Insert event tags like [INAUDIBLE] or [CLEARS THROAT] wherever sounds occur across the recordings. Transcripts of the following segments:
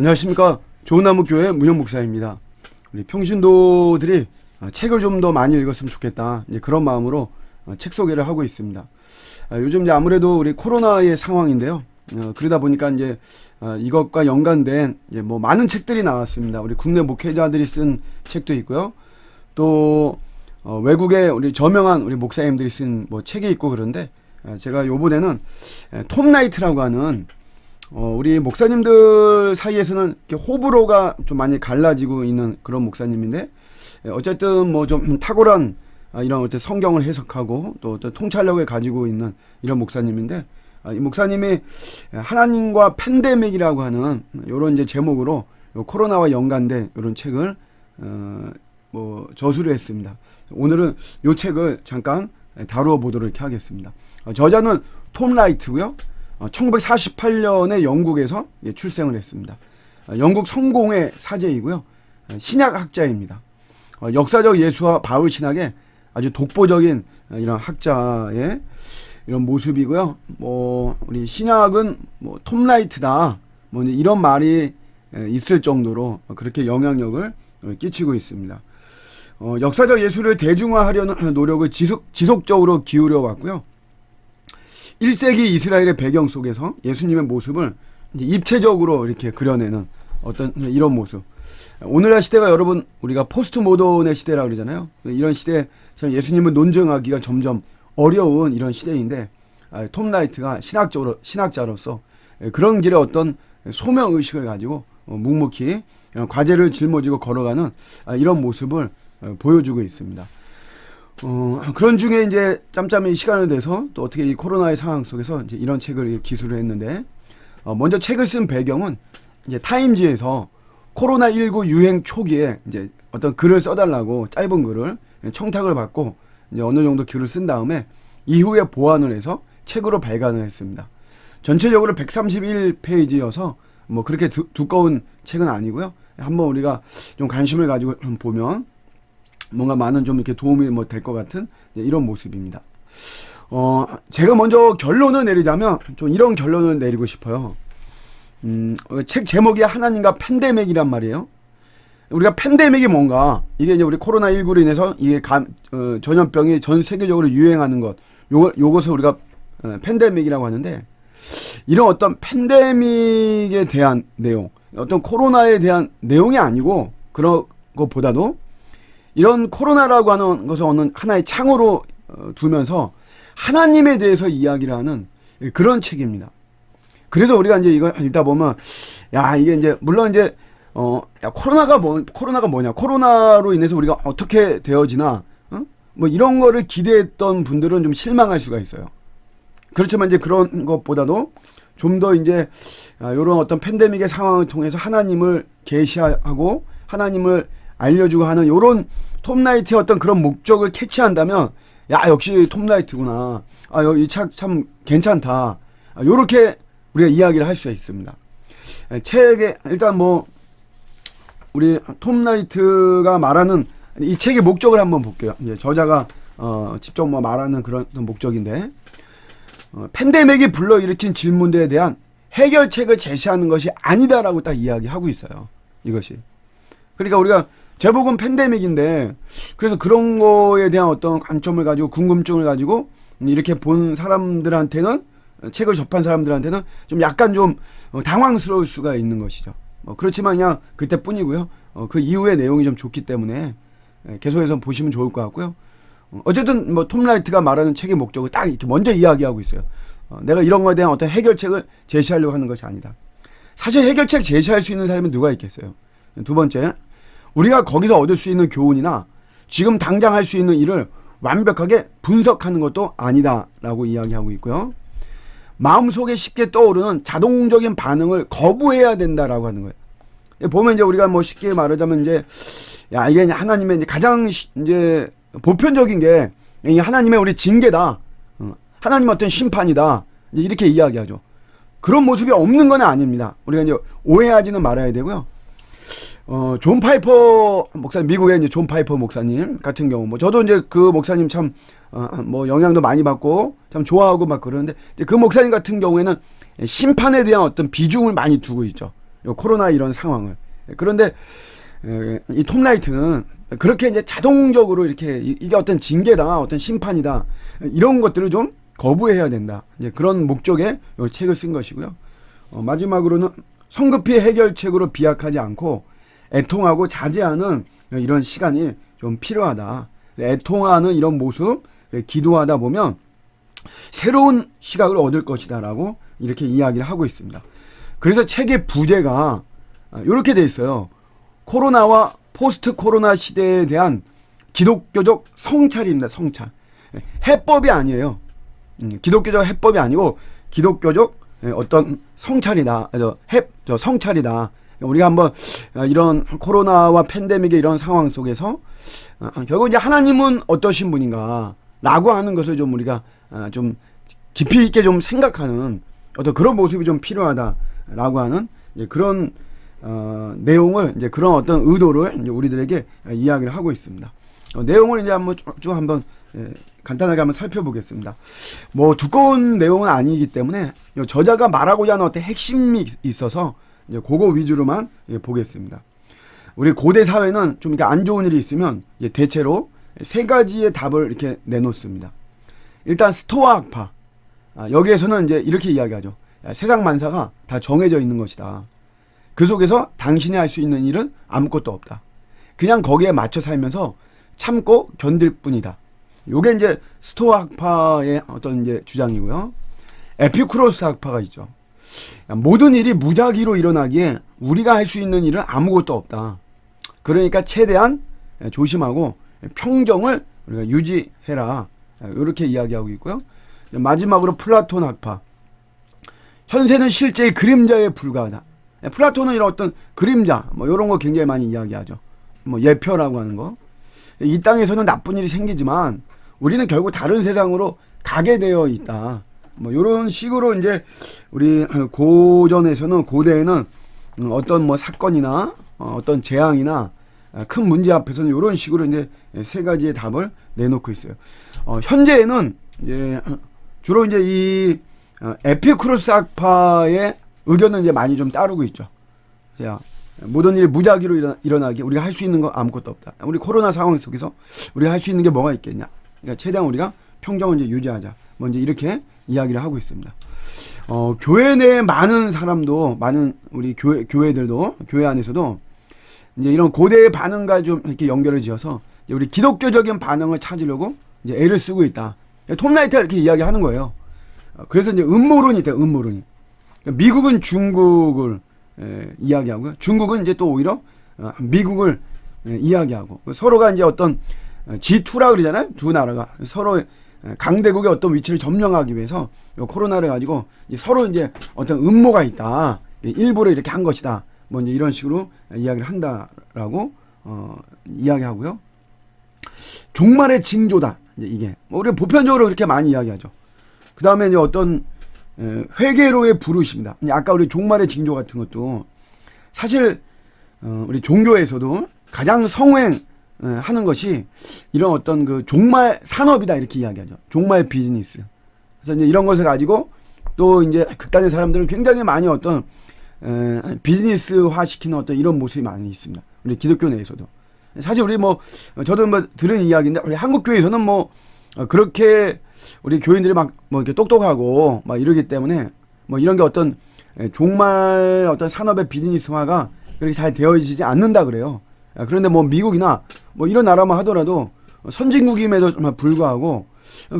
안녕하십니까. 좋은나무교회 문현 목사입니다. 우리 평신도들이 어, 책을 좀 더 많이 읽었으면 좋겠다. 이제 그런 마음으로 어, 책 소개를 하고 있습니다. 아, 요즘 이제 아무래도 우리 코로나의 상황인데요. 어, 그러다 보니까 이제 어, 이것과 연관된 이제 뭐 많은 책들이 나왔습니다. 우리 국내 목회자들이 쓴 책도 있고요. 또 어, 외국의 우리 저명한 우리 목사님들이 쓴 뭐 책이 있고 그런데 아, 제가 요번에는 에, 톰 나이트라고 하는 어, 우리 목사님들 사이에서는 호불호가 좀 많이 갈라지고 있는 그런 목사님인데 에, 어쨌든 뭐 좀 탁월한 아, 이런 어떤 성경을 해석하고 또 어떤 통찰력을 가지고 있는 이런 목사님인데 아, 이 목사님이 하나님과 팬데믹이라고 하는 이런 이제 제목으로 요 코로나와 연관된 이런 책을 어, 뭐 저수를 했습니다. 오늘은 요 책을 잠깐 다루어 보도록 하겠습니다. 어, 저자는 톰 라이트고요. 어, 1948년에 영국에서 예, 출생을 했습니다. 어, 영국 성공의 사제이고요. 어, 신약학자입니다. 어, 역사적 예수와 바울 신학의 아주 독보적인 어, 이런 학자의 이런 모습이고요. 뭐 우리 신약은 뭐 톰라이트다. 뭐 이런 말이 에, 있을 정도로 그렇게 영향력을 어, 끼치고 있습니다. 어, 역사적 예술을 대중화하려는 노력을 지속, 지속적으로 기울여 왔고요. 1세기 이스라엘의 배경 속에서 예수님의 모습을 입체적으로 이렇게 그려내는 어떤 이런 모습. 오늘날 시대가 여러분 우리가 포스트 모던의 시대라 그러잖아요. 이런 시대에 참 예수님을 논증하기가 점점 어려운 이런 시대인데 아, 톰 라이트가 신학적으로 신학자로서 그런 길에 어떤 소명 의식을 가지고 어, 묵묵히 이런 과제를 짊어지고 걸어가는 아, 이런 모습을 어, 보여주고 있습니다. 어, 그런 중에 이제 짬짬이 시간을 내서 또 어떻게 이 코로나의 상황 속에서 이제 이런 책을 기술을 했는데 어, 먼저 책을 쓴 배경은 이제 타임지에서 코로나 19 유행 초기에 이제 어떤 글을 써달라고 짧은 글을 청탁을 받고 이제 어느 정도 글을 쓴 다음에 이후에 보완을 해서 책으로 발간을 했습니다. 전체적으로 131페이지여서 뭐 그렇게 두, 두꺼운 책은 아니고요. 한번 우리가 좀 관심을 가지고 좀 보면 뭔가 많은 좀 이렇게 도움이 뭐 될 것 같은 이런 모습입니다. 어, 제가 먼저 결론을 내리자면 좀 이런 결론을 내리고 싶어요. 음, 어, 책 제목이 하나님과 팬데믹이란 말이에요. 우리가 팬데믹이 뭔가 이게 이제 우리 코로나 19로 인해서 이게 감, 어, 전염병이 전 세계적으로 유행하는 것 요걸 요것을 우리가 어, 팬데믹이라고 하는데 이런 어떤 팬데믹에 대한 내용, 어떤 코로나에 대한 내용이 아니고 그런 것보다도 이런 코로나라고 하는 것을 어느 하나의 창으로 어, 두면서 하나님에 대해서 이야기를 하는 그런 책입니다. 그래서 우리가 이제 이거 읽다 보면 야 이게 이제 물론 이제 어 야 코로나가 뭐 코로나가 뭐냐 코로나로 인해서 우리가 어떻게 되어지나 어? 뭐 이런 거를 기대했던 분들은 좀 실망할 수가 있어요. 그렇지만 이제 그런 것보다도 좀 더 이제 아, 이런 어떤 팬데믹의 상황을 통해서 하나님을 계시하고 하나님을 알려주고 하는 요런 톰라이트의 어떤 그런 목적을 캐치한다면 야 역시 톰라이트구나. 아 여기 참, 참 괜찮다. 아, 요렇게 우리가 이야기를 할 수가 있습니다. 에, 책에 일단 뭐 우리 톰라이트가 말하는 이 책의 목적을 한번 볼게요. 이제 저자가 어 직접 뭐 말하는 그런 목적인데 어, 팬데믹이 불러일으킨 질문들에 대한 해결책을 제시하는 것이 아니다라고 딱 이야기하고 있어요. 이것이. 그러니까 우리가 제목은 팬데믹인데 그래서 그런 거에 대한 어떤 관점을 가지고 궁금증을 가지고 이렇게 본 사람들한테는 책을 접한 사람들한테는 좀 약간 좀 어, 당황스러울 수가 있는 것이죠. 어, 그렇지만 그냥 그때뿐이고요. 어, 그 이후의 내용이 좀 좋기 때문에 예, 계속해서 보시면 좋을 것 같고요. 어, 어쨌든 뭐 톰라이트가 말하는 책의 목적을 딱 이렇게 먼저 이야기하고 있어요. 어, 내가 이런 거에 대한 어떤 해결책을 제시하려고 하는 것이 아니다. 사실 해결책 제시할 수 있는 사람은 누가 있겠어요. 두 번째, 우리가 거기서 얻을 수 있는 교훈이나 지금 당장 할 수 있는 일을 완벽하게 분석하는 것도 아니다라고 이야기하고 있고요. 마음속에 쉽게 떠오르는 자동적인 반응을 거부해야 된다라고 하는 거예요. 보면 이제 우리가 뭐 쉽게 말하자면 이제 야 이게 하나님의 이제 가장 시, 이제 보편적인 게이 하나님의 우리 징계다. 어, 하나님 어떤 심판이다. 이렇게 이야기하죠. 그런 모습이 없는 건 아닙니다. 우리가 이제 오해하지는 말아야 되고요. 어, 존 파이퍼 목사님, 미국의 이제 존 파이퍼 목사님 같은 경우, 뭐, 저도 이제 그 목사님 참, 어, 뭐, 영향도 많이 받고, 참 좋아하고 막 그러는데, 그 목사님 같은 경우에는 심판에 대한 어떤 비중을 많이 두고 있죠. 요 코로나 이런 상황을. 그런데 에, 이 톰라이트는 그렇게 이제 자동적으로 이렇게 이- 이게 어떤 징계다, 어떤 심판이다 이런 것들을 좀 거부해야 된다. 이제 그런 목적의 요 책을 쓴 것이고요. 어, 마지막으로는 성급히 해결책으로 비약하지 않고 애통하고 자제하는 이런 시간이 좀 필요하다. 애통하는 이런 모습, 기도하다 보면 새로운 시각을 얻을 것이다라고 이렇게 이야기를 하고 있습니다. 그래서 책의 부제가 이렇게 돼 있어요. 코로나와 포스트 코로나 시대에 대한 기독교적 성찰입니다. 성찰. 해법이 아니에요. 음, 기독교적 해법이 아니고 기독교적 예, 어떤 성찰이다. 해, 저 성찰이다. 우리가 한번 어, 이런 코로나와 팬데믹의 이런 상황 속에서 어, 결국 이제 하나님은 어떠신 분인가 라고 하는 것을 좀 우리가 어, 좀 깊이 있게 좀 생각하는 어떤 그런 모습이 좀 필요하다라고 하는 그런 어, 내용을 이제 그런 어떤 의도를 이제 우리들에게 이야기를 하고 있습니다. 어, 내용을 이제 한번 쭉, 쭉 한번 예, 간단하게 한번 살펴보겠습니다. 뭐 두꺼운 내용은 아니기 때문에 요 저자가 말하고자 하는 어떤 핵심이 있어서 이제 그거 위주로만 예, 보겠습니다. 우리 고대 사회는 좀 이렇게 안 좋은 일이 있으면 대체로 세 가지의 답을 이렇게 내놓습니다. 일단 스토아 학파. 아, 여기에서는 이제 이렇게 이야기하죠. 야, 세상 만사가 다 정해져 있는 것이다. 그 속에서 당신이 할 수 있는 일은 아무것도 없다. 그냥 거기에 맞춰 살면서 참고 견딜 뿐이다. 요게 이제 스토아 학파의 어떤 이제 주장이고요. 에피쿠로스 학파가 있죠. 야, 모든 일이 무작위로 일어나기에 우리가 할 수 있는 일은 아무것도 없다. 그러니까 최대한 조심하고 평정을 우리가 유지해라. 이렇게 이야기하고 있고요. 마지막으로 플라톤 학파. 현세는 실제의 그림자에 불과하다. 플라톤은 이런 어떤 그림자, 뭐 이런 거 굉장히 많이 이야기하죠. 뭐 예표라고 하는 거. 이 땅에서는 나쁜 일이 생기지만 우리는 결국 다른 세상으로 가게 되어 있다. 뭐 이런 식으로 이제 우리 고전에서는 고대에는 어떤 뭐 사건이나 어, 어떤 재앙이나 큰 문제 앞에서는 이런 식으로 이제 세 가지의 답을 내놓고 있어요. 어, 현재에는 이제 주로 이제 이 어, 에피쿠로스 학파의 의견은 이제 많이 좀 따르고 있죠. 야, 모든 일이 무작위로 일어나, 일어나게 우리가 할 수 있는 거 아무것도 없다. 우리 코로나 상황 속에서 우리가 할 수 있는 게 뭐가 있겠냐? 그러니까 최대한 우리가 평정을 이제 유지하자. 뭐 이제 이렇게 이야기를 하고 있습니다. 어, 교회 내에 많은 사람도 많은 우리 교회 교회들도 교회 안에서도 이제 이런 고대의 반응과 좀 이렇게 연결을 지어서 우리 기독교적인 반응을 찾으려고 이제 애를 쓰고 있다. 톰라이트가 이렇게 이야기하는 거예요. 어, 그래서 이제 음모론이 있다. 음모론이. 미국은 중국을 에, 이야기하고요. 중국은 이제 또 오히려 어, 미국을 에, 이야기하고 서로가 이제 어떤 어, G2라 그러잖아요. 두 나라가 서로 의 강대국의 어떤 위치를 점령하기 위해서 요 코로나를 가지고 서로 이제 어떤 음모가 있다. 일부러 이렇게 한 것이다. 뭐 이제 이런 식으로 이야기를 한다라고 어, 이야기하고요. 종말의 징조다. 이게 뭐 우리가 보편적으로 그렇게 많이 이야기하죠. 그 다음에 이제 어떤 에, 회개로의 부르심이다. 아까 우리 종말의 징조 같은 것도 사실 어, 우리 종교에서도 가장 성행 에, 하는 것이 이런 어떤 그 종말 산업이다 이렇게 이야기하죠. 종말 비즈니스. 그래서 이제 이런 것을 가지고 또 이제 극단의 사람들은 굉장히 많이 어떤 에, 비즈니스화 시키는 어떤 이런 모습이 많이 있습니다. 우리 기독교 내에서도. 사실 우리 뭐 저도 뭐 들은 이야기인데 우리 한국 교회에서는 뭐 어, 그렇게 우리 교인들이 막 뭐 이렇게 똑똑하고 막 이러기 때문에 뭐 이런 게 어떤 에, 종말 어떤 산업의 비즈니스화가 그렇게 잘 되어지지 않는다 그래요. 아, 그런데 뭐 미국이나 뭐 이런 나라만 하더라도 선진국임에도 불구하고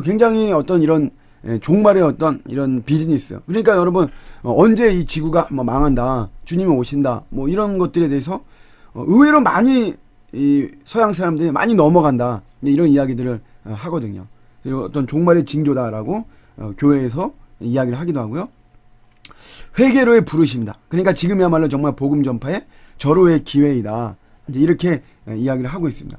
굉장히 어떤 이런 에, 종말의 어떤 이런 비즈니스. 그러니까 여러분 어, 언제 이 지구가 뭐 망한다, 주님이 오신다, 뭐 이런 것들에 대해서 어, 의외로 많이 이 서양 사람들이 많이 넘어간다 이제 이런 이야기들을 어, 하거든요. 그리고 어떤 종말의 징조다라고 어, 교회에서 이야기를 하기도 하고요. 회개로의 부르심이다. 그러니까 지금이야말로 정말 복음 전파의 절호의 기회이다. 이제 이렇게 에, 이야기를 하고 있습니다.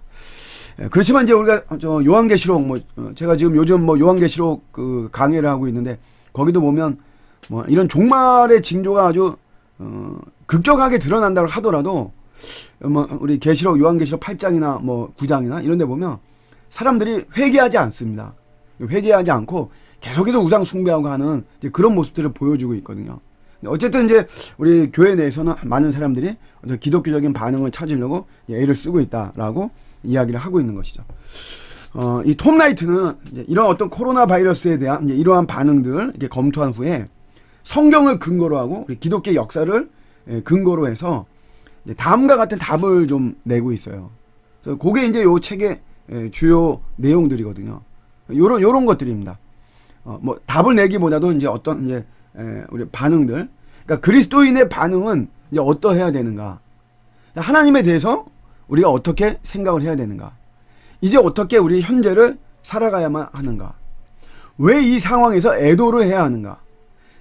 에, 그렇지만 이제 우리가 저 요한계시록 뭐 어, 제가 지금 요즘 뭐 요한계시록 그 강의를 하고 있는데 거기도 보면 뭐 이런 종말의 징조가 아주 어, 급격하게 드러난다고 하더라도 뭐 우리 계시록 요한계시록 8장이나 뭐 9장이나 이런 데 보면 사람들이 회개하지 않습니다. 회개하지 않고 계속해서 우상 숭배하고 하는 그런 모습들을 보여주고 있거든요. 어쨌든 이제 우리 교회 내에서는 많은 사람들이 어떤 기독교적인 반응을 찾으려고 애를 쓰고 있다라고 이야기를 하고 있는 것이죠. 어, 이 톰라이트는 이런 어떤 코로나 바이러스에 대한 이러한 반응들 이렇게 검토한 후에 성경을 근거로 하고 기독교 역사를 예, 근거로 해서 다음과 같은 답을 좀 내고 있어요. 그래서 그게 이제 요 책의 예, 주요 내용들이거든요. 요런 요런 것들입니다. 어, 뭐 답을 내기보다도 이제 어떤 이제 에, 우리 반응들. 그러니까 그리스도인의 반응은 이제 어떠해야 되는가? 하나님에 대해서 우리가 어떻게 생각을 해야 되는가? 이제 어떻게 우리 현재를 살아가야만 하는가? 왜 이 상황에서 애도를 해야 하는가?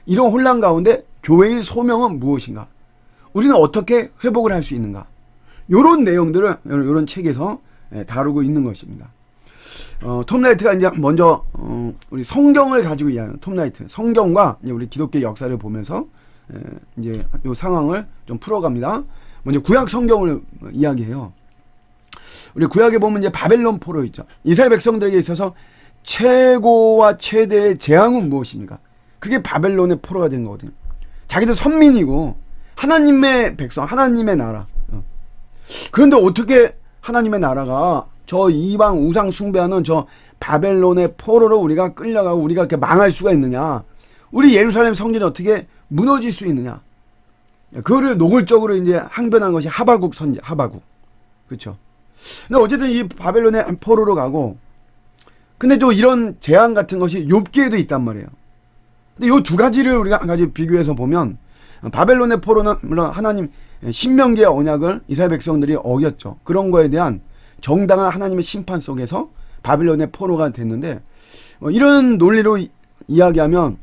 이런 혼란 가운데 교회의 소명은 무엇인가? 우리는 어떻게 회복을 할 수 있는가? 요런 내용들을 요런 책에서 예, 다루고 있는 것입니다. 어, 톰 라이트가 이제 먼저 어, 우리 성경을 가지고 이야기하는 톰 라이트 성경과 우리 기독교 역사를 보면서 에, 이제 요 상황을 좀 풀어갑니다. 먼저 구약 성경을 이야기해요. 우리 구약에 보면 이제 바벨론 포로 있죠. 이스라엘 백성들에게 있어서 최고와 최대의 재앙은 무엇입니까? 그게 바벨론의 포로가 된 거거든요. 자기도 선민이고 하나님의 백성, 하나님의 나라. 어. 그런데 어떻게 하나님의 나라가 저 이방 우상 숭배하는 저 바벨론의 포로로 우리가 끌려가고 우리가 이렇게 망할 수가 있느냐? 우리 예루살렘 성전이 어떻게 무너질 수 있느냐? 그거를 노골적으로 이제 항변한 것이 하바국 선지, 하바국. 그렇죠? 근데 어쨌든 이 바벨론의 포로로 가고 근데 또 이런 재앙 같은 것이 욥기에도 있단 말이에요. 근데 요 두 가지를 우리가 한 가지 비교해서 보면 바벨론의 포로는 물론 하나님 신명기의 언약을 이스라엘 백성들이 어겼죠. 그런 거에 대한 정당한 하나님의 심판 속에서 바빌론의 포로가 됐는데 어, 이런 논리로 이, 이야기하면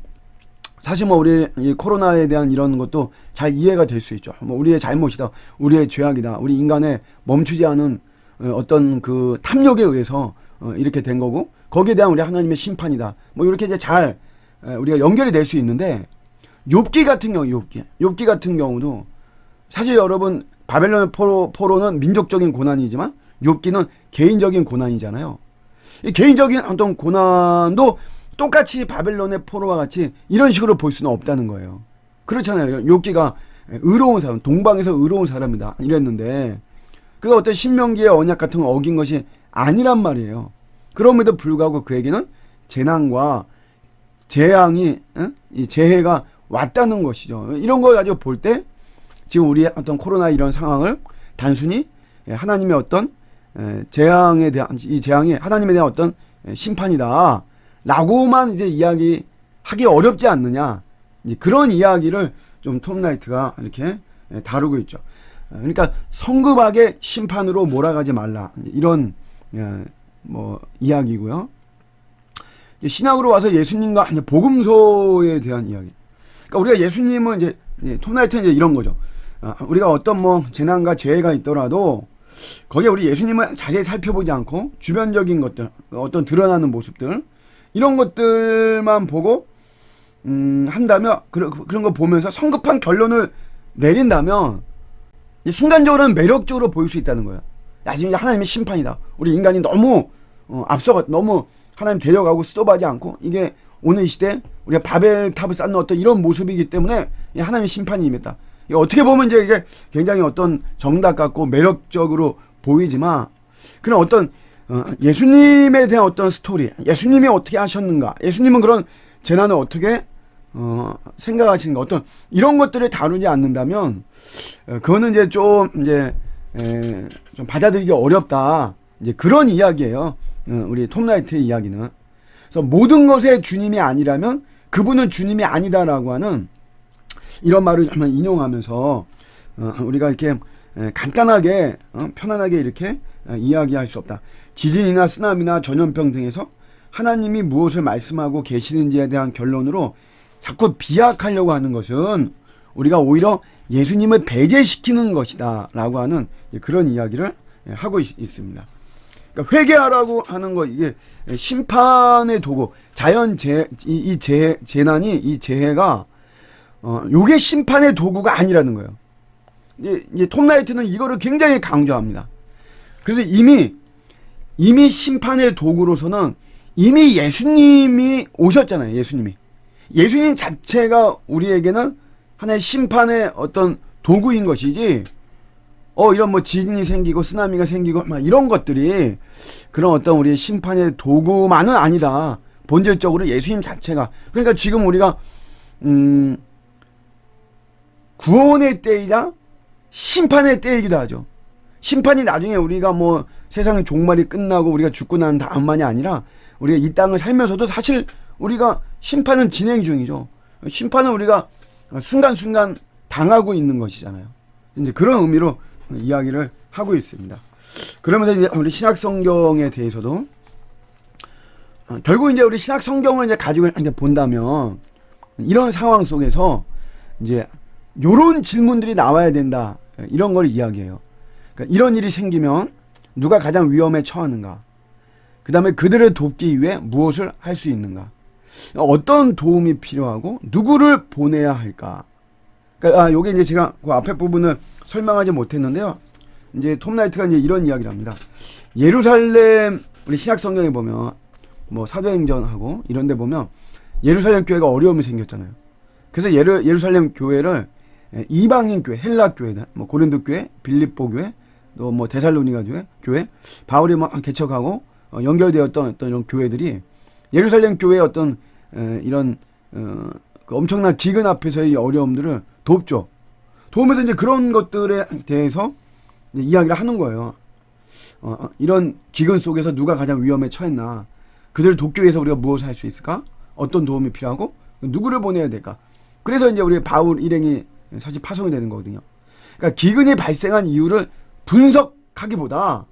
사실 뭐 우리 이 코로나에 대한 이런 것도 잘 이해가 될 수 있죠. 뭐 우리의 잘못이다, 우리의 죄악이다, 우리 인간의 멈추지 않은 어, 어떤 그 탐욕에 의해서 어, 이렇게 된 거고 거기에 대한 우리 하나님의 심판이다. 뭐 이렇게 이제 잘 에, 우리가 연결이 될 수 있는데 욥기 같은 경우, 욥기, 욥기 같은 경우도 사실 여러분 바벨론 포로, 포로는 민족적인 고난이지만 욥기는 개인적인 고난이잖아요. 이 개인적인 어떤 고난도 똑같이 바벨론의 포로와 같이 이런 식으로 볼 수는 없다는 거예요. 그렇잖아요. 욥기가 의로운 사람, 동방에서 의로운 사람이다 이랬는데 그 어떤 신명기의 언약 같은 걸 어긴 것이 아니란 말이에요. 그럼에도 불구하고 그에게는 재난과 재앙이 응? 이 재해가 왔다는 것이죠. 이런 걸 가지고 볼 때 지금 우리의 어떤 코로나 이런 상황을 단순히 하나님의 어떤 재앙에 대한 이 재앙이 하나님에 대한 어떤 심판이다. 라고만 이제 이야기 하기 어렵지 않느냐. 그런 이야기를 좀 톰라이트가 이렇게 다루고 있죠. 그러니까 성급하게 심판으로 몰아가지 말라. 이런 뭐 이야기고요. 신학으로 와서 예수님과 복음서에 대한 이야기. 그러니까 우리가 예수님은 이제 톰라이트는 이제 이런 거죠. 아, 우리가 어떤 뭐 재난과 재해가 있더라도 거기에 우리 예수님을 자세히 살펴보지 않고 주변적인 것들, 어떤 드러나는 모습들 이런 것들만 보고 음, 한다면 그런 그런 거 보면서 성급한 결론을 내린다면 순간적으로는 매력적으로 보일 수 있다는 거예요. 야 지금 하나님의 심판이다. 우리 인간이 너무 어, 앞서가 너무 하나님 데려가고 스톱하지 않고 이게 오늘 이 시대 우리가 바벨탑을 쌓는 어떤 이런 모습이기 때문에 하나님의 심판이 임했다. 어떻게 보면 이제 이게 굉장히 어떤 정답 같고 매력적으로 보이지만 그런 어떤 어, 예수님에 대한 어떤 스토리, 예수님이 어떻게 하셨는가, 예수님은 그런 재난을 어떻게 어, 생각하시는가, 어떤 이런 것들을 다루지 않는다면 어, 그거는 이제 좀 이제 에, 좀 받아들이기 어렵다. 이제 그런 이야기예요. 어, 우리 톰라이트의 이야기는. 그래서 모든 것의 주님이 아니라면 그분은 주님이 아니다라고 하는 이런 말을 한번 인용하면서 어, 우리가 이렇게 간단하게 어, 편안하게 이렇게 어, 이야기할 수 없다. 지진이나 쓰나미나 전염병 등에서 하나님이 무엇을 말씀하고 계시는지에 대한 결론으로 자꾸 비약하려고 하는 것은 우리가 오히려 예수님을 배제시키는 것이다 라고 하는 그런 이야기를 하고 있, 습니다 그러니까 회개하라고 하는 거 이게 심판의 도구, 자연 재, 이, 이 재, 재난이 이 재해가 어, 요게 심판의 도구가 아니라는 거예요. 이제, 이제 톰라이트는 이거를 굉장히 강조합니다. 그래서 이미, 이미 심판의 도구로서는 이미 예수님이 오셨잖아요, 예수님이. 예수님 자체가 우리에게는 하나의 심판의 어떤 도구인 것이지 어 이런 뭐 지진이 생기고 쓰나미가 생기고 막 이런 것들이 그런 어떤 우리의 심판의 도구만은 아니다. 본질적으로 예수님 자체가 그러니까 지금 우리가 음 구원의 때이자 심판의 때이기도 하죠. 심판이 나중에 우리가 뭐 세상의 종말이 끝나고 우리가 죽고 난 다음만이 아니라 우리가 이 땅을 살면서도 사실 우리가 심판은 진행 중이죠. 심판은 우리가 순간순간 당하고 있는 것이잖아요. 이제 그런 의미로 이야기를 하고 있습니다. 그러면서 이제 우리 신약 성경에 대해서도 어, 결국 이제 우리 신약 성경을 이제 가지고 이제 본다면 이런 상황 속에서 이제 요런 질문들이 나와야 된다. 이런 걸 이야기해요. 그러니까 이런 일이 생기면 누가 가장 위험에 처하는가? 그 다음에 그들을 돕기 위해 무엇을 할 수 있는가? 어떤 도움이 필요하고 누구를 보내야 할까? 그러니까 아, 요게 이제 제가 그 앞에 부분을 설명하지 못했는데요. 이제 톰라이트가 이제 이런 이야기를 합니다. 예루살렘 우리 신약 성경에 보면 뭐 사도행전하고 이런 데 보면 예루살렘 교회가 어려움이 생겼잖아요. 그래서 예루, 예루살렘 교회를 예, 이방인 교회, 헬라 교회들, 뭐 고린도 교회, 빌립보 교회, 또 뭐 데살로니가 교회, 바울이 막 개척하고 어, 연결되었던 어떤 이런 교회들이 예루살렘 교회의 어떤 에, 이런 어, 그 엄청난 기근 앞에서의 어려움들을 돕죠. 도우면서 이제 그런 것들에 대해서 이야기를 하는 거예요. 어, 어, 이런 기근 속에서 누가 가장 위험에 처했나? 그들을 돕기 위해서 우리가 무엇을 할 수 있을까? 어떤 도움이 필요하고 누구를 보내야 될까? 그래서 이제 우리 바울 일행이 사실 파송이 되는 거거든요. 그러니까 기근이 발생한 이유를 분석하기보다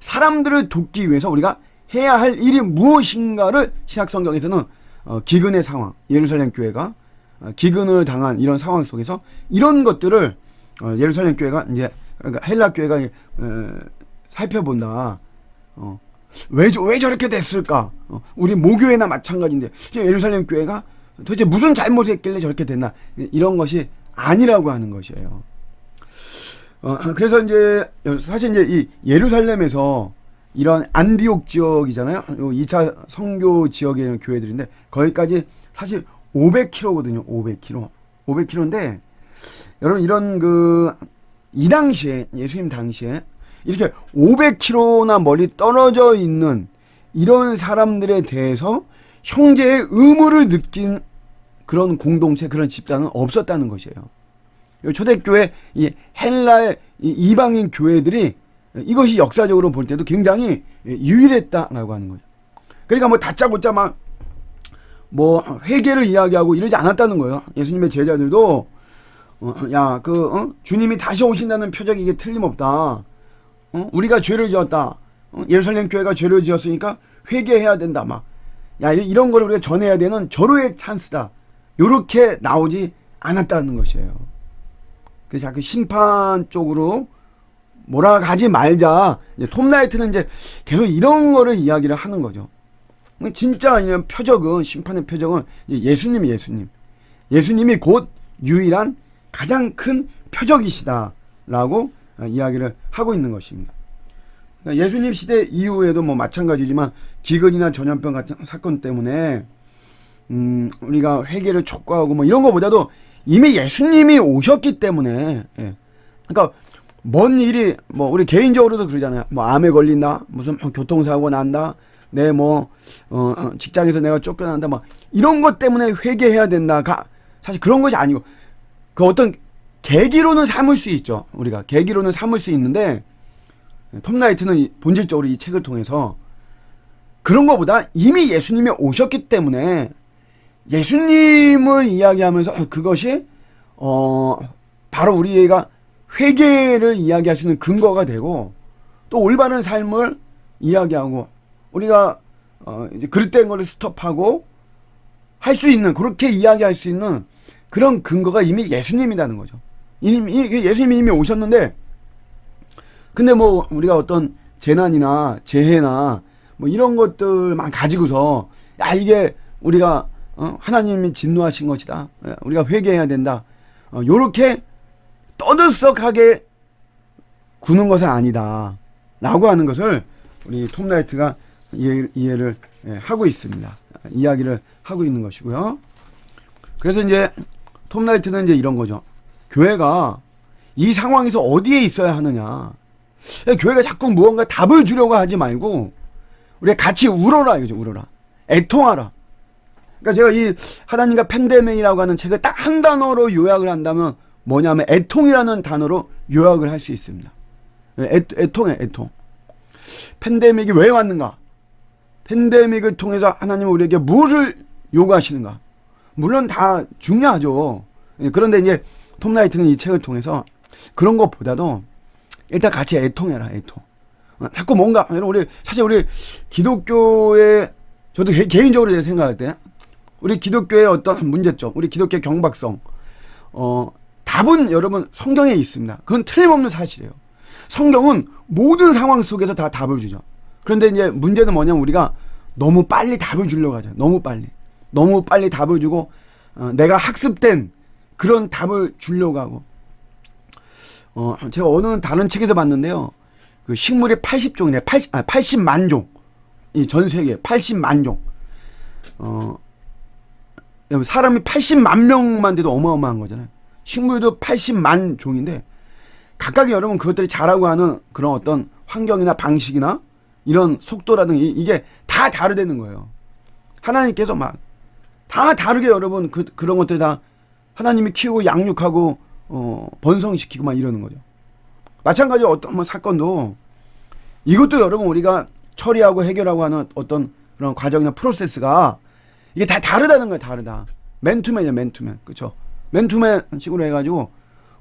사람들을 돕기 위해서 우리가 해야 할 일이 무엇인가를 신약 성경에서는 어, 기근의 상황, 예루살렘 교회가 어, 기근을 당한 이런 상황 속에서 이런 것들을 어, 예루살렘 교회가 이제 그러니까 헬라 교회가 에, 살펴본다. 어, 왜, 저- 왜 저렇게 됐을까? 어, 우리 모교회나 마찬가지인데 예루살렘 교회가 도대체 무슨 잘못했길래 저렇게 됐나? 이런 것이 아니라고 하는 것이에요. 어, 그래서 이제 사실 이제 이 예루살렘에서 이런 안디옥 지역이잖아요. 요 2차 성교 지역에 있는 교회들인데 거기까지 사실 500km거든요. 500km. 500km인데 여러분 이런 그 이 당시에 예수님 당시에 이렇게 500km나 멀리 떨어져 있는 이런 사람들에 대해서 형제의 의무를 느낀 그런 공동체 그런 집단은 없었다는 것이에요. 요 초대교회 이 헬라의 이 이방인 교회들이 이것이 역사적으로 볼 때도 굉장히 유일했다라고 하는 거죠. 그러니까 뭐 다짜고짜 막 뭐 회개를 이야기하고 이러지 않았다는 거예요. 예수님의 제자들도 어, 야, 그 어? 주님이 다시 오신다는 표적이 이게 틀림없다. 어? 우리가 죄를 지었다. 어? 예루살렘 교회가 죄를 지었으니까 회개해야 된다. 막. 야, 이- 이런 걸 우리가 전해야 되는 절호의 찬스다. 요렇게 나오지 않았다는 것이에요. 그래서 자꾸 심판 쪽으로 몰아가지 말자. 이제 톰라이트는 이제 계속 이런 거를 이야기를 하는 거죠. 진짜 이런 표적은 심판의 표적은 이제 예수님 예수님. 예수님이 곧 유일한 가장 큰 표적이시다라고 어, 이야기를 하고 있는 것입니다. 그러니까 예수님 시대 이후에도 뭐 마찬가지지만 기근이나 전염병 같은 사건 때문에 음, 우리가 회개를 촉구하고 뭐 이런 거보다도 이미 예수님이 오셨기 때문에 예. 그러니까 먼 일이 뭐 우리 개인적으로도 그러잖아요. 뭐 암에 걸린다, 무슨 교통사고 난다, 내뭐 어, 어, 직장에서 내가 쫓겨난다, 막 이런 것 때문에 회개해야 된다가 사실 그런 것이 아니고 그 어떤 계기로는 삼을 수 있죠. 우리가 계기로는 삼을 수 있는데 톰라이트는 이- 본질적으로 이 책을 통해서 그런 것보다 이미 예수님이 오셨기 때문에 예수님을 이야기하면서 그것이 어 바로 우리가 회개를 이야기할 수 있는 근거가 되고 또 올바른 삶을 이야기하고 우리가 어 이제 그릇된 거를 스톱하고 할 수 있는 그렇게 이야기할 수 있는 그런 근거가 이미 예수님이라는 거죠. 이미 이- 예수님이 이미 오셨는데 근데 뭐 우리가 어떤 재난이나 재해나 뭐 이런 것들만 가지고서 야 이게 우리가 어, 하나님이 진노하신 것이다. 예, 우리가 회개해야 된다. 어, 요렇게 떠들썩하게 구는 것은 아니다. 라고 하는 것을 우리 톰라이트가 이해, 이해를 예, 하고 있습니다. 이야기를 하고 있는 것이고요. 그래서 이제 톱라이트는 이제 이런 거죠. 교회가 이 상황에서 어디에 있어야 하느냐. 교회가 자꾸 무언가 답을 주려고 하지 말고 우리가 같이 울어라 이거죠. 울어라. 애통하라. 그러니까 제가 이 하나님과 팬데믹이라고 하는 책을 딱 한 단어로 요약을 한다면 뭐냐면 애통이라는 단어로 요약을 할 수 있습니다. 애, 애통해 애통. 팬데믹이 왜 왔는가? 팬데믹을 통해서 하나님 우리에게 무엇을 요구하시는가? 물론 다 중요하죠. 예, 그런데 이제 톰 라이트는 이 책을 통해서 그런 것보다도 일단 같이 애통해라 애통. 어, 자꾸 뭔가 우리 사실 우리 기독교의 저도 개, 개인적으로 제가 생각할 때 우리 기독교의 어떤 문제점, 우리 기독교의 경박성, 어 답은 여러분 성경에 있습니다. 그건 틀림없는 사실이에요. 성경은 모든 상황 속에서 다 답을 주죠. 그런데 이제 문제는 뭐냐면 우리가 너무 빨리 답을 주려고 하죠. 너무 빨리. 너무 빨리 답을 주고 어, 내가 학습된 그런 답을 주려고 하고 어, 제가 어느 다른 책에서 봤는데요. 그 식물이 80종이네. 80, 아, 80만 종. 이 전 세계 80만 종. 어, 사람이 80만 명만 돼도 어마어마한 거잖아요. 식물도 80만 종인데 각각의 여러분 그것들이 자라고 하는 그런 어떤 환경이나 방식이나 이런 속도라든가 이게 다 다르다는 거예요. 하나님께서 막 다 다르게 여러분 그, 그런 것들이 다 하나님이 키우고 양육하고 어, 번성시키고 막 이러는 거죠. 마찬가지로 어떤 뭐 사건도 이것도 여러분 우리가 처리하고 해결하고 하는 어떤 그런 과정이나 프로세스가 이게 다 다르다는 거예요. 다르다. 맨투맨이야 맨투맨. 그렇죠? 맨투맨 식으로 해가지고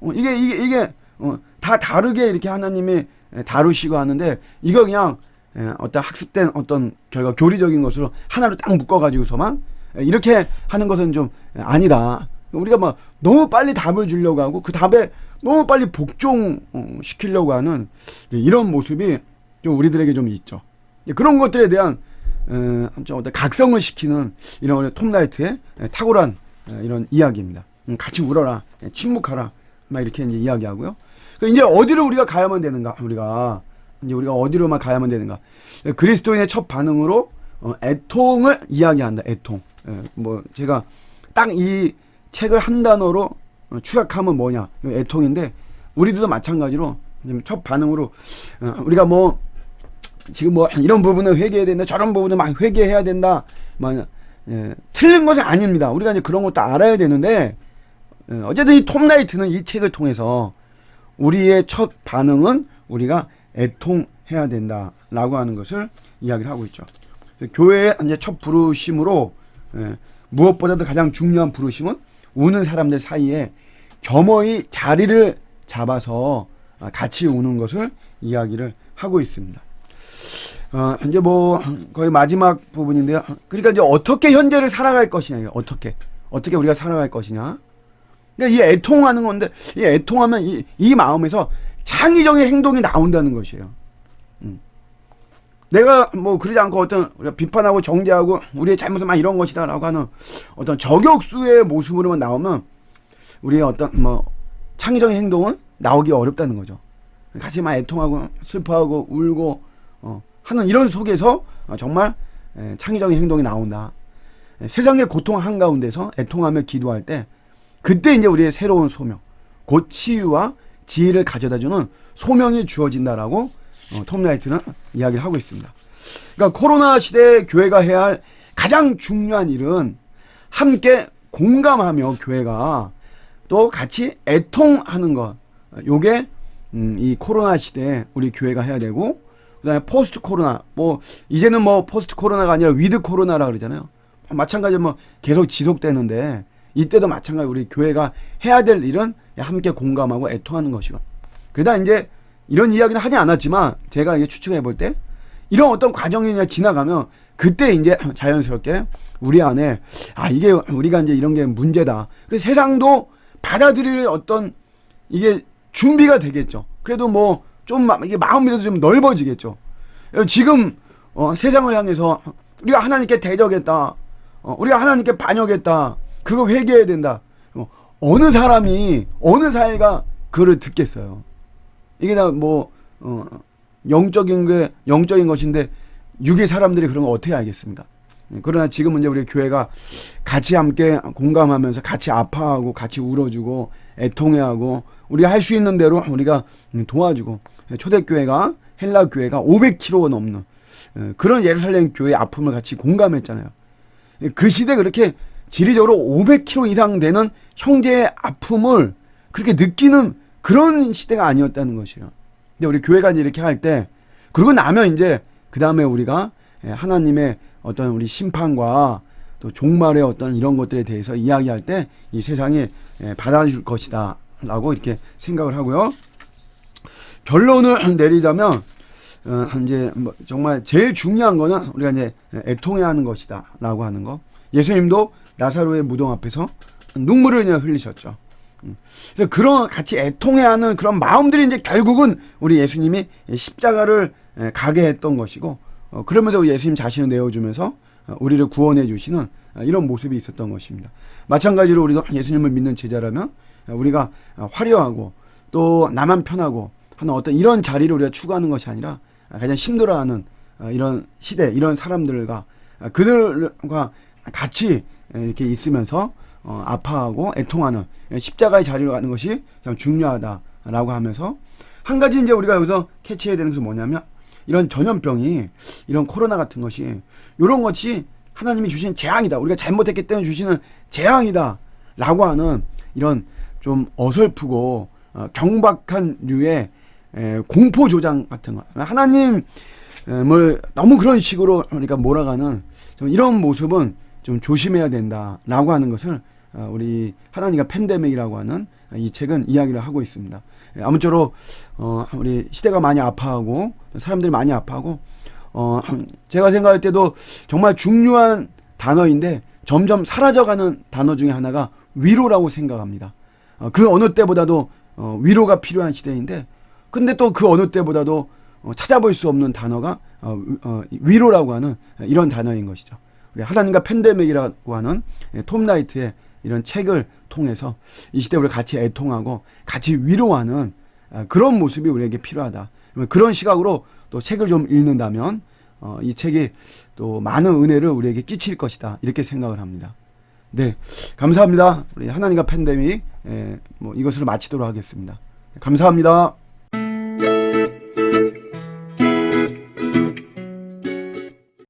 어, 이게 이게 이게 어, 다 다르게 이렇게 하나님이 다루시고 하는데 이거 그냥 예, 어떤 학습된 어떤 결과 교리적인 것으로 하나로 딱 묶어가지고서만 이렇게 하는 것은 좀 아니다. 우리가 막 너무 빨리 답을 주려고 하고 그 답에 너무 빨리 복종 시키려고 하는 이런 모습이 좀 우리들에게 좀 있죠. 그런 것들에 대한 좀 어떤 각성을 시키는 이런 톰라이트의 탁월한 이런 이야기입니다. 음, 같이 울어라, 침묵하라, 막 이렇게 이제 이야기하고요. 이제 어디를 우리가 가야만 되는가? 우리가 이제 우리가 어디로만 가야만 되는가? 그리스도인의 첫 반응으로 어, 애통을 이야기한다. 애통. 예, 뭐 제가 딱 이 책을 한 단어로 어, 추격하면 뭐냐? 애통인데 우리들도 마찬가지로 첫 반응으로 어, 우리가 뭐 지금 뭐 이런 부분을 회개해야 된다, 저런 부분을 막 회개해야 된다, 막 예, 틀린 것은 아닙니다. 우리가 이제 그런 것도 알아야 되는데 예, 어쨌든 이 톰라이트는 이 책을 통해서 우리의 첫 반응은 우리가 애통해야 된다라고 하는 것을 이야기를 하고 있죠. 교회의 이제 첫 부르심으로 예, 무엇보다도 가장 중요한 부르심은 우는 사람들 사이에 겸허히 자리를 잡아서 아, 같이 우는 것을 이야기를 하고 있습니다. 어, 이제 뭐 거의 마지막 부분인데요. 그러니까 이제 어떻게 현재를 살아갈 것이냐, 어떻게 어떻게 우리가 살아갈 것이냐. 그러니까 이 애통하는 건데 이 애통하면 이, 이 마음에서 창의적인 행동이 나온다는 것이에요. 음. 내가 뭐 그러지 않고 어떤 비판하고 정죄하고 우리의 잘못은 막 이런 것이다라고 하는 어떤 저격수의 모습으로만 나오면 우리의 어떤 뭐 창의적인 행동은 나오기 어렵다는 거죠. 같이 막 애통하고 슬퍼하고 울고 어, 하는 이런 속에서 정말 창의적인 행동이 나온다. 세상의 고통 한가운데서 애통하며 기도할 때 그때 이제 우리의 새로운 소명, 곧 치유와 지혜를 가져다주는 소명이 주어진다라고 어, 톰라이트는 이야기를 하고 있습니다. 그러니까 코로나 시대에 교회가 해야 할 가장 중요한 일은 함께 공감하며 교회가 또 같이 애통하는 것. 요게 음, 이 코로나 시대에 우리 교회가 해야 되고 그다음에 포스트 코로나 뭐 이제는 뭐 포스트 코로나가 아니라 위드 코로나라 그러잖아요. 마찬가지로 뭐 계속 지속되는데 이때도 마찬가지 우리 교회가 해야 될 일은 함께 공감하고 애통하는 것이고. 그러다 이제 이런 이야기는 하지 않았지만 제가 이게 추측해 볼 때 이런 어떤 과정이 그냥 지나가면 그때 이제 [CLEARS THROAT] 자연스럽게 우리 안에 아 이게 우리가 이제 이런 게 문제다. 그 세상도 받아들일 어떤 이게 준비가 되겠죠. 그래도 뭐 좀 이게 마음이라도 좀 넓어지겠죠. 지금 어, 세상을 향해서 우리가 하나님께 대적했다. 어, 우리가 하나님께 반역했다. 그거 회개해야 된다. 어, 어느 사람이 어느 사회가 그를 듣겠어요. 이게 다뭐 어, 영적인 게 영적인 것인데 육의 사람들이 그런 거 어떻게 알겠습니까? 그러나 지금은 이제 우리 교회가 같이 함께 공감하면서 같이 아파하고 같이 울어주고 애통해하고 우리가 할 수 있는 대로 우리가 도와주고 초대교회가 헬라 교회가 500km 넘는 어, 그런 예루살렘 교회의 아픔을 같이 공감했잖아요. 그 시대 그렇게 지리적으로 500km 이상 되는 형제의 아픔을 그렇게 느끼는 그런 시대가 아니었다는 것이에요. 근데 우리 교회가 이렇게 할 때 그러고 나면 이제 그 다음에 우리가 예, 하나님의 어떤 우리 심판과 또 종말의 어떤 이런 것들에 대해서 이야기할 때 이 세상이 예, 받아줄 것이다라고 이렇게 생각을 하고요. 결론을 [CLEARS THROAT] 내리자면 어, 이제 뭐 정말 제일 중요한 거는 우리가 이제 애통해야 하는 것이다라고 하는 거. 예수님도 나사로의 무덤 앞에서 눈물을 그냥 흘리셨죠. 음. 그래서 그런 같이 애통해야 하는 그런 마음들이 이제 결국은 우리 예수님이 십자가를 에, 가게 했던 것이고 어, 그러면서 예수님 자신을 내어주면서 어, 우리를 구원해 주시는 어, 이런 모습이 있었던 것입니다. 마찬가지로 우리도 예수님을 믿는 제자라면 어, 우리가 어, 화려하고 또 나만 편하고 하는 어떤 이런 자리를 우리가 추구하는 것이 아니라 가장 힘들어하는 어, 이런 시대 이런 사람들과 어, 그들과 같이 이렇게 있으면서 어, 아파하고 애통하는 십자가의 자리로 가는 것이 참 중요하다라고 하면서 한 가지 이제 우리가 여기서 캐치해야 되는 것은 뭐냐면 이런 전염병이 이런 코로나 같은 것이 이런 것이 하나님이 주신 재앙이다. 우리가 잘못했기 때문에 주시는 재앙이다라고 하는 이런 좀 어설프고 어, 경박한 류의 에, 공포 조장 같은 거 하나님을 너무 그런 식으로 그러니까 몰아가는 좀 이런 모습은 좀 조심해야 된다라고 하는 것을 어, 우리 하나님과 팬데믹이라고 하는 이 책은 이야기를 하고 있습니다. 예, 아무쪼록 어, 우리 시대가 많이 아파하고 사람들이 많이 아파하고 어, 제가 생각할 때도 정말 중요한 단어인데 점점 사라져가는 단어 중에 하나가 위로라고 생각합니다. 어, 그 어느 때보다도 어, 위로가 필요한 시대인데 근데 또 그 어느 때보다도 어, 찾아볼 수 없는 단어가 어, 위- 어, 위로라고 하는 이런 단어인 것이죠. 우리 하나님과 팬데믹이라고 하는 예, 톰 라이트의 이런 책을 통해서 이 시대 우리 같이 애통하고 같이 위로하는 아, 그런 모습이 우리에게 필요하다. 그런 시각으로 또 책을 좀 읽는다면 어, 이 책이 또 많은 은혜를 우리에게 끼칠 것이다. 이렇게 생각을 합니다. 네, 감사합니다. 우리 하나님과 팬데믹 예, 뭐 이것으로 마치도록 하겠습니다. 감사합니다.